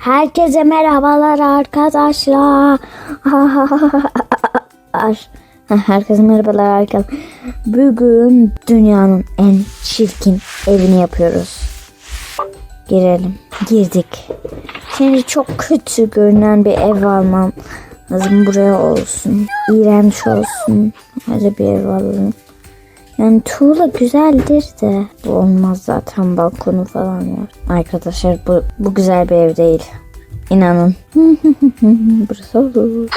Herkese merhabalar arkadaşlar. Herkese merhabalar arkadaşlar. Bugün dünyanın en çirkin evini yapıyoruz. Girelim. Girdik. Şimdi çok kötü görünen bir ev almam lazım. Buraya olsun. İğrenç olsun. Öyle bir ev alalım. Yani tuğla güzeldir de bu olmaz zaten balkonu falan var. Arkadaşlar bu, bu güzel bir ev değil. İnanın. Burası olur.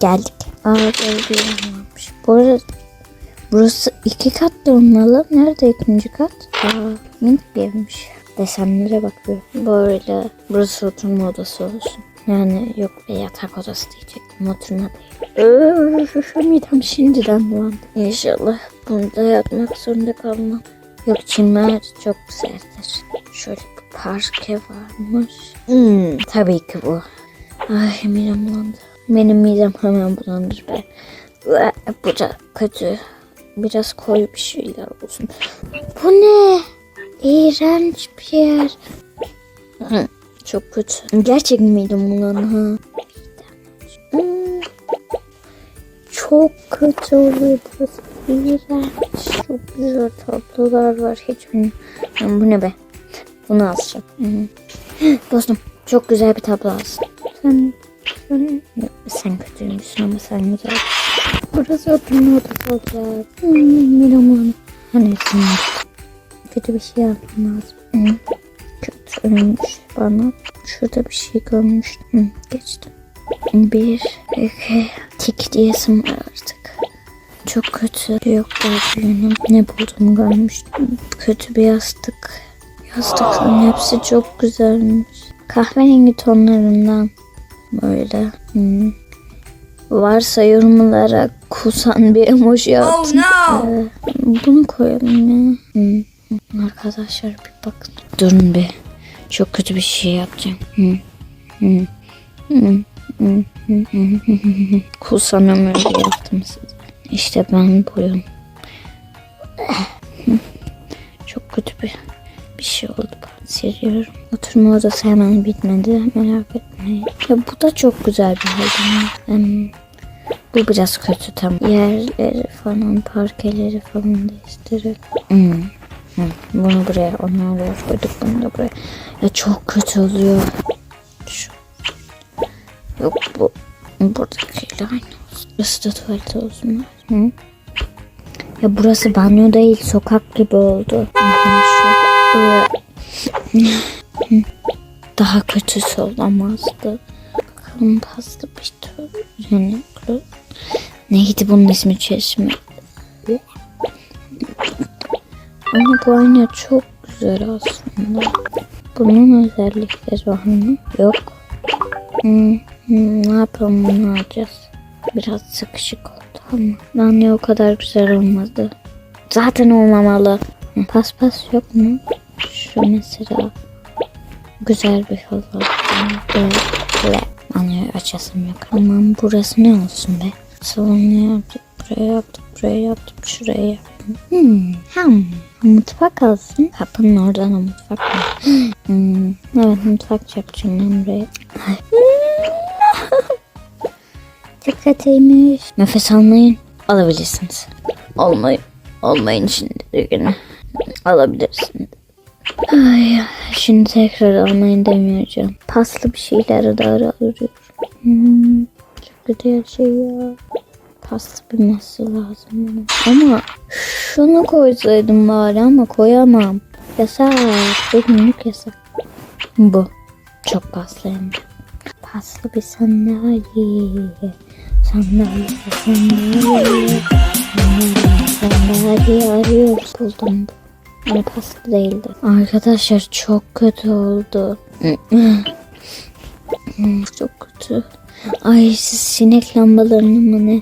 Geldik. Aa böyle bir yer. Bu arada burası iki katlı olmalı. Nerede ikinci kat? Aa minik bir. Desenlere bak bir. Böyle burası oturma odası olsun. Yani yok be yatak odası diyecektim. Oturma değil. Midem şimdiden bulandı. İnşallah bunda yatmak zorunda kalmam. Yok çimler çok güzeldir. Şöyle bir parke varmış. Hmm, tabii ki bu. Ay midem bulandı. Benim midem hemen bulanır be. Bu da kötü. Biraz koyu bir şeyler olsun. Bu ne? İğrenç bir yer. Çok kötü. Gerçek midem bulandı. Hmm. Çok kötü oluyor burası. İğrenç. Çok güzel tablolar var. Hiç bilmiyorum. Yani bu ne be? Bunu alacağım. Dostum çok güzel bir tablo alsın. Sen, sen, sen kötüymüşsün ama sen güzel. Burası oturma odası olacak. Hmm, Miramon. Hani sen kötü bir şey yapmam lazım. Hı. Kötüymüş bana. Şurada bir şey görmüştüm. Hı, geçtim. Bir, iki, tik diyesim var artık. Çok kötü. Yok benim ne bulduğumu görmüştüm. Kötü bir yastık. Yastıkların hepsi çok güzelmiş. Kahverengi tonlarından böyle. Hmm. Varsa yorumlara kusan bir emoji atın. Ee, bunu koyalım ya. Hmm. Arkadaşlar bir bakın. Durun bir. Çok kötü bir şey yapacağım. Hmm. Hmm. Hmm. Hmm. Hmm. Hmm. Kusan ömürlü yaptım size. İşte ben buyum. Çok kötü bir bir şey oldu. Ben siliyorum. Oturma odası hemen bitmedi. Merak etmeyin. Ya bu da çok güzel bir halde. Hmm. Bu biraz kötü tam. Yerleri falan, parkeleri falan değiştirelim. Hmm. Hı. Bunu buraya, onu oraya koyduk. Bunu da buraya. Ya çok kötü oluyor. Şu. Yok bu. Buradakiyle aynı. Burası da tuvalet olsun. Hı? Ya burası banyo değil, sokak gibi oldu. Daha kötüsü olamazdı. Bakalım pasta bir tür. Neydi bunun ismi çeşme? Ama bu ayna çok güzel aslında. Bunun özellikleri var mı? Yok. Hmm, ne yapalım bunu alacağız. Biraz sıkışık oldu ama bence o kadar güzel olmadı. Zaten olmamalı. Hı, Paspas yok mu? Şu mesela güzel bir halı. Böyle banyoyu açasım yok. Aman burası ne olsun be? Salonu yaptık, buraya yaptık, buraya yaptık, şuraya yaptım. Hmm, ham. Mutfak olsun. Kapının oradan o mutfak var. Hmm, evet mutfak yapacağım ben buraya. Ay. Çok kötüymüş. Nefes almayın. Alabilirsiniz. Olmayın. Olmayın şimdi günü. Alabilirsiniz. Ay, şimdi tekrar almayın demeyeceğim. Paslı bir şeyleri de arıyorum. Hmm, çok her şey ya. Paslı bir masa lazım bana. Ama şunu koysaydım bari ama koyamam. Yasak. Bugünlük yasak. Bu. Çok paslı hem de. Paslı bir sandalye. Sandalye, sandalye. Sandalye, arıyoruz. Buldum. Ama paslı değildi. Arkadaşlar çok kötü oldu. çok kötü. Ay siz sinek lambalarını mı ne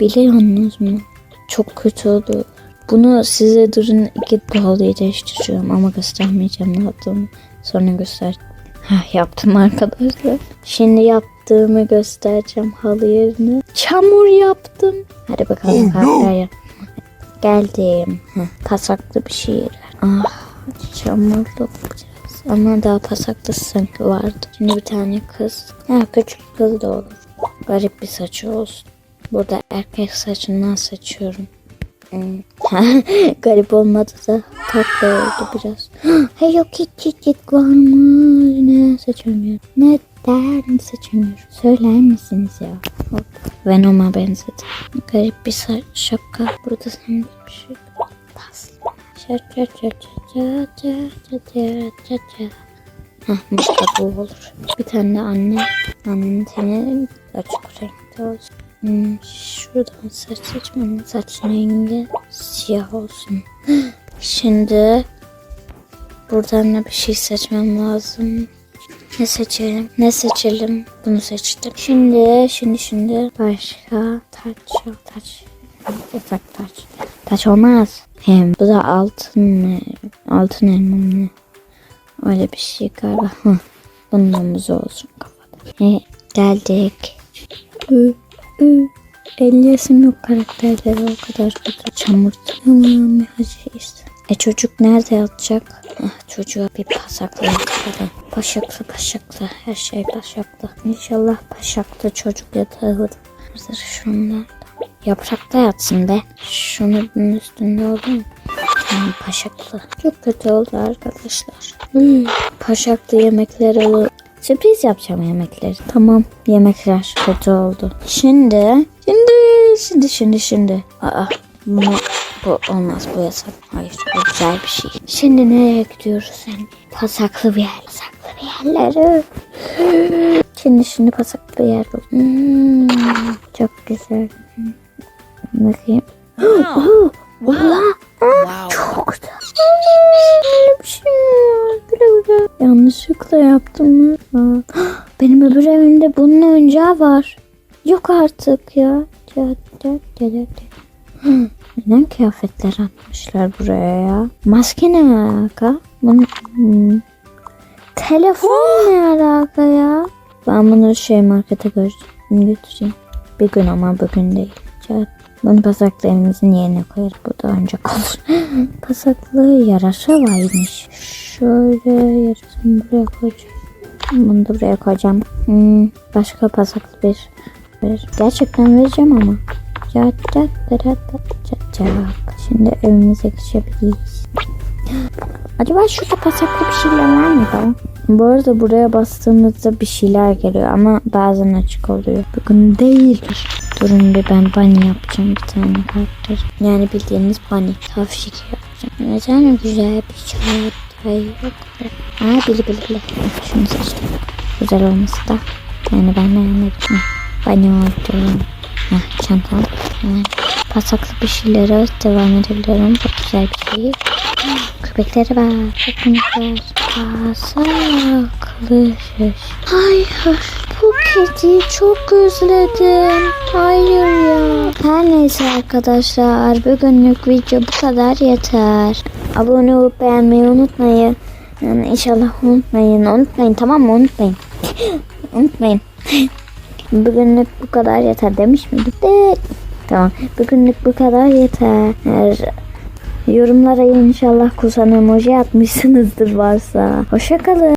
biliyorsunuz mu? Çok kötü oldu. Bunu size durun iki pahalıya değiştireceğim ama göstermeyeceğim ne yaptığımı. Sonra göster. Heh, yaptım arkadaşlar. Şimdi yaptığımı göstereceğim halı yerine. Çamur yaptım. Hadi bakalım kahveye. Geldim. Heh, pasaklı bir şey. Ah çamurlu biraz. ama daha pasaklı sanki vardı. Şimdi bir tane kız. Ha küçük kız da olur. Garip bir saçı olsun. Burada erkek saçından seçiyorum. Hmm. Garip olmadı da tatlı oldu biraz. Hello Kitty Kit varmış. Ne seçemiyorum. Neden seçemiyorum? Söyler misiniz ya? Hop. Venom'a benzedi. Garip bir şapka. Burada sanırım bir şey. Pas. Çat çat çat çat çat çat çat çat. Heh, bu olur. Bir tane de anne. Annenin teni açık renkte olsun. Hmm, şuradan saç seçmenin saç rengi siyah olsun. Şimdi buradan da bir şey seçmem lazım. Ne seçelim? Ne seçelim? Bunu seçtim. Şimdi, şimdi, şimdi başka taç. Taç. Yasak taç. Taç olmaz. Hem bu da altın mı? Altın elma mı? Öyle bir şey galiba. Hı. Bunun olsun kafada. E, geldik. Ü, ü. Elliyasım yok karakterleri o kadar kötü. Çamur. Tamam hacıyız. E çocuk nerede yatacak? Ah, çocuğa bir pasakla yatalım. Paşaklı paşaklı her şey paşaklı. İnşallah paşaklı çocuk yatağı. Hazır şunlar. Yaprakta yatsın be. Şunu bunun üstünde olur mu? Paşaklı. Çok kötü oldu arkadaşlar. Hmm, paşaklı yemekler olur. Sürpriz yapacağım yemekleri. Tamam yemekler kötü oldu. Şimdi, şimdi, şimdi, şimdi, şimdi. Aa, bu, bu olmaz bu yasak. Hayır bu güzel bir şey. Şimdi nereye gidiyoruz sen? Pasaklı bir yer. Pasaklı bir yerlere. Şimdi şimdi pasaklı bir yer bul. Hmm, çok güzel. Bakayım. Oh, Oha. Çok da. Öyle Yanlışlıkla yaptım mı? Benim öbür evimde bunun oyuncağı var. Yok artık ya. Neden kıyafetler atmışlar buraya ya? Maske ne alaka? Bunun, hmm. Telefon ne alaka ya? Ben bunu şey markete götüreyim. götüreyim. Bir gün ama bugün değil. Ca- Bunu pasaklarımızın yerine koyarız. Bu da ancak olur. Pasaklı yarasa varmış. Şöyle yarasını buraya koyacağım. Bunu da buraya koyacağım. Hmm, başka pasaklı bir. bir. Gerçekten vereceğim ama. Cat cat cat. Şimdi evimize geçebiliriz. Acaba şurada pasaklı bir şeyler var mı da? Bu arada buraya bastığımızda bir şeyler geliyor ama bazen açık oluyor. Bugün değil. Durun bir ben bunny yapacağım bir tane karakter. Yani bildiğiniz bunny. Tavşik yapacağım. Neden güzel bir çay yok? Aa bili bili bili. Şunu seçtim. Güzel olması da. Yani ben beğenmedim. Bunny oldu. Heh, çantam. Yani pasaklı bir şeylere devam edebilirim. Çok güzel bir şey. Köpekleri var. Çok minikler. Pasaklı. Hayır. Kediyi çok özledim. Hayır ya. Her neyse arkadaşlar. Bugünlük video bu kadar yeter. Abone olup beğenmeyi unutmayın. Yani inşallah unutmayın. Unutmayın tamam mı? Unutmayın. unutmayın. Bugünlük bu kadar yeter demiş miydik? De. Tamam. Bugünlük bu kadar yeter. Yorumlara inşallah kusan emoji atmışsınızdır varsa. Hoşçakalın.